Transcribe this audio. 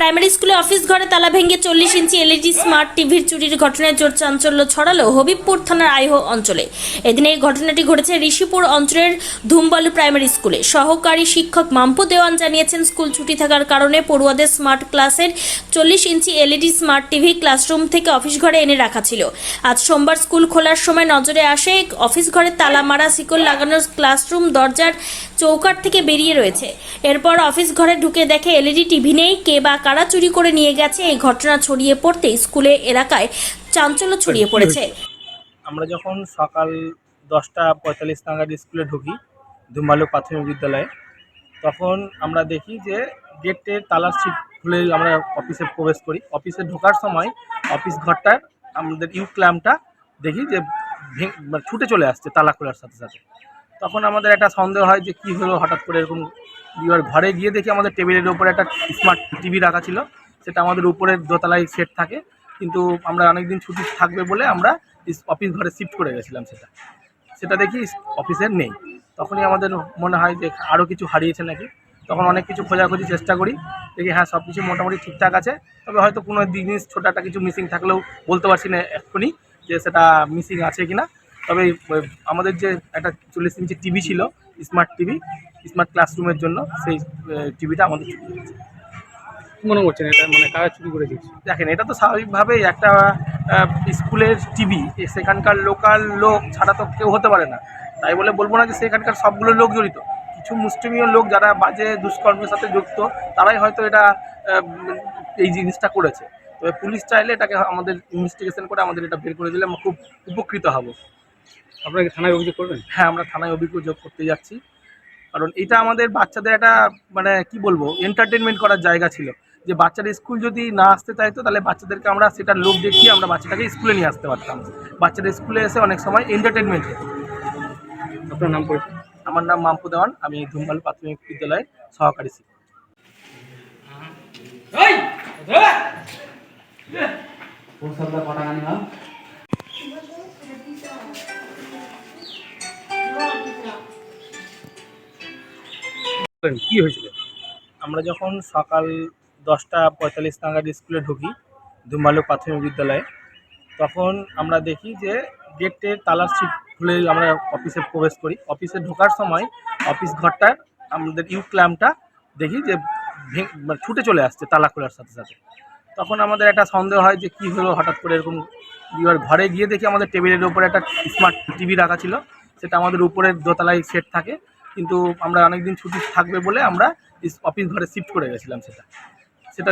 Primary স্কুলে office ঘরে তালা ভেঙে চল্লিশ ইঞ্চি এলইডি স্মার্ট টিভির চুরির ঘটনায় জোর চাঞ্চল্য ছড়ালো হবিবপুর থানার আইহো অঞ্চলে। এদিন এই ঘটনাটি ঘটেছে ঋষিপুর অঞ্চলের ধুমবালু প্রাইমারি স্কুলে। সহকারী শিক্ষক মাম্পু দেওয়ান জানিয়েছেন, স্কুল ছুটি থাকার কারণে পড়ুয়াদের স্মার্ট ক্লাসের চল্লিশ inch LED smart TV classroom থেকে অফিস ঘরে এনে রাখা ছিল। আজ সোমবার স্কুল খোলার সময় নজরে আসে, অফিস ঘরে তালা মারা শিকল লাগানোর ক্লাসরুম দরজার চৌকাট থেকে বেরিয়ে রয়েছে। এরপর অফিস ঘরে ঢুকে দেখে এলইডি টিভি নেই, কে বা কারা চুরি করে নিয়ে গেছে? এই ঘটনা ছড়িয়ে পড়তে স্কুলে এলাকায় চাঞ্চল্য ছড়িয়ে পড়েছে। আমরা যখন সকাল দশটা পঁয়তাল্লিশ নাগাদ স্কুলে ঢুকি, ধুমালু প্রাথমিক বিদ্যালয়ে, তখন আমরা দেখি যে গেটের তালার সিট খুলে আমরা অফিসে প্রবেশ করি। অফিসে ঢোকার সময় অফিস ঘরটার আমাদের ইউ ক্ল্যাম্পটা দেখি যে মানে ছুটে চলে আসছে তালা খোলার সাথে সাথে। তখন আমাদের একটা সন্দেহ হয় যে কী হলো হঠাৎ করে এরকম এবার ঘরে গিয়ে দেখি আমাদের টেবিলের উপরে একটা স্মার্ট টিভি রাখা ছিল। সেটা আমাদের উপরের দোতলায় সেট থাকে। কিন্তু আমরা অনেকদিন ছুটি থাকবে বলে আমরা অফিস ঘরে শিফট করে গেছিলাম সেটা। সেটা দেখি অফিসের নেই। তখনই আমাদের মনে হয় যে আরও কিছু হারিয়েছে নাকি? তখন অনেক কিছু খোঁজাখুঁজি চেষ্টা করি। দেখি হ্যাঁ সব কিছু মোটামুটি ঠিকঠাক আছে। তবে হয়তো কোনো জিনিস, ছোটো একটা কিছু মিসিং থাকলেও বলতে পারছি না এক্ষুনি যে সেটা মিসিং আছে কিনা। তবে আমাদের যে একটা চল্লিশ ইঞ্চি টিভি ছিল স্মার্ট টিভি স্মার্ট ক্লাসরুমের জন্য সেই টিভিটা আমাদের চুরি হয়েছে মনে করছেন এটা? মানে কারা চুরি করে দিয়েছে দেখেন এটা তো স্বাভাবিকভাবেই একটা স্কুলের টিভি সেখানকার লোকাল লোক ছাড়া তো কেউ হতে পারে না। তাই বলে বলব না যে সেখানকার সবগুলো লোক জড়িত। কিছু মুষ্টিমীয় লোক যারা বাজে দুষ্কর্মের সাথে যুক্ত তারাই হয়তো এটা এই জিনিসটা করেছে। তবে পুলিশ চাইলে এটাকে আমাদের ইনভেস্টিগেশন করে আমাদের এটা বের করে দিলে আমরা খুব উপকৃত হব। আপনারা কি থানায় অভিযোগ করবেন হ্যাঁ আমরা থানায় অভিযোগ করতে যাচ্ছি কারণ এটা আমাদের বাচ্চাদের একটা মানে কি বলব এন্টারটেনমেন্ট করার জায়গা ছিল যে বাচ্চারা স্কুল যদি না আসতে চাইতো তাহলে বাচ্চাদেরকে আমরা সেটার লোক দেখিয়ে আমরা বাচ্চাটাকে স্কুলে নিয়ে আসতে পারতাম বাচ্চারা স্কুলে এসে অনেক সময় এন্টারটেনমেন্ট হতো আপনার নাম পরিচয় আমার নাম মাম্পু দেওয়ান আমি ধুমবাল প্রাথমিক বিদ্যালয়ের সহকারী শিক্ষক বলেন, কি হয়েছিল? আমরা যখন সকাল দশটা পঁয়তাল্লিশ নাগাদ স্কুলে ঢুকি ধুমালু প্রাথমিক বিদ্যালয়ে তখন আমরা দেখি যে গেটের তালার ছিট খুলে আমরা অফিসে প্রবেশ করি। অফিসে ঢোকার সময় অফিস ঘরটার আমাদের ইউ ক্ল্যাম্পটা দেখি যে মানে ছুটে চলে আসছে তালা খোলার সাথে সাথে। তখন আমাদের একটা সন্দেহ হয় যে কী হলো? হঠাৎ করে এরকম এবার ঘরে গিয়ে দেখি আমাদের টেবিলের উপরে একটা স্মার্ট টিভি রাখা ছিল। সেটা আমাদের উপরের দোতলায় সেট থাকে। কিন্তু আমরা অনেকদিন ছুটি থাকবে বলে আমরা অফিস ঘরে শিফট করে গেছিলাম সেটা। সেটা